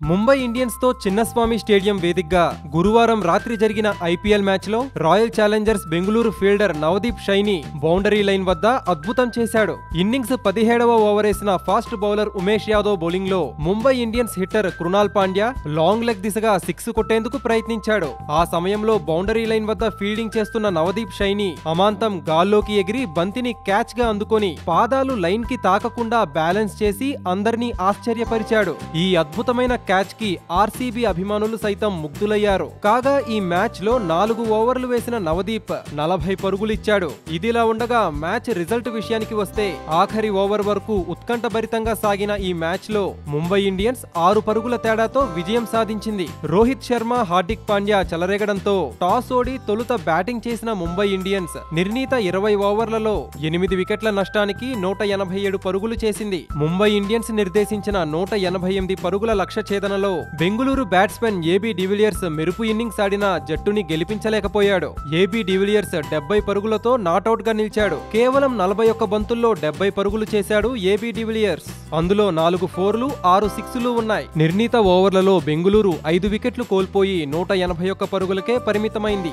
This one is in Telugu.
ముంబై ఇండియన్స్తో చిన్నస్వామి స్టేడియం వేదికగా గురువారం రాత్రి జరిగిన ఐపీఎల్ మ్యాచ్లో royal challengers Bengaluru fielder Navdeep Saini boundary line వద్ద అద్భుతం చేశాడు. ఇన్నింగ్స్ పదిహేడవ ఓవరేసిన ఫాస్ట్ బౌలర్ ఉమేష్ యాదవ్ బౌలింగ్లో Mumbai Indians hitter Krunal Pandya long leg దిశగా సిక్స్ కొట్టేందుకు ప్రయత్నించాడు. ఆ సమయంలో బౌండరీ లైన్ వద్ద ఫీల్డింగ్ చేస్తున్న నవదీప్ షైని అమాంతం గాల్లోకి ఎగిరి బంతిని క్యాచ్గా అందుకొని పాదాలు లైన్కి తాకకుండా బ్యాలెన్స్ చేసి అందర్నీ ఆశ్చర్యపరిచాడు. ఈ అద్భుతమైన క్యాచ్కి ఆర్సీబీ అభిమానులు సైతం ముగ్ధులయ్యారు. కాగా ఈ మ్యాచ్లో నాలుగు ఓవర్లు వేసిన నవదీప్ నలభై పరుగులిచ్చాడు. ఇదిలా ఉండగా మ్యాచ్ రిజల్ట్ విషయానికి వస్తే ఆఖరి ఓవర్ వరకు ఉత్కంఠభరితంగా సాగిన ఈ మ్యాచ్లో ముంబై ఇండియన్స్ ఆరు పరుగుల తేడాతో విజయం సాధించింది. రోహిత్ శర్మ హార్దిక్ పాండ్యా చెలరేగడంతో టాస్ ఓడి తొలుత బ్యాటింగ్ చేసిన ముంబై ఇండియన్స్ నిర్ణీత ఇరవై ఓవర్లలో ఎనిమిది వికెట్ల నష్టానికి నూట ఎనభై ఏడు పరుగులు చేసింది. ముంబై ఇండియన్స్ నిర్దేశించిన నూట ఎనభై ఎనిమిది పరుగుల లక్ష్య ఛేదనలో Bengaluru batsmen AB de Villiers మెరుపు ఇన్నింగ్స్ ఆడిన జట్టుని గెలిపించలేకపోయాడు. ఏబీ డివిలియర్స్ డెబ్బై పరుగులతో నాటౌట్గా నిలిచాడు. కేవలం నలభై ఒక్క బంతుల్లో డెబ్బై పరుగులు చేశాడు ఏబీ డివిలియర్స్. అందులో నాలుగు ఫోర్లు ఆరు సిక్స్లు ఉన్నాయి. నిర్ణీత ఓవర్లలో బెంగుళూరు ఐదు వికెట్లు కోల్పోయి నూట ఎనభై ఒక్క పరుగులకే పరిమితమైంది.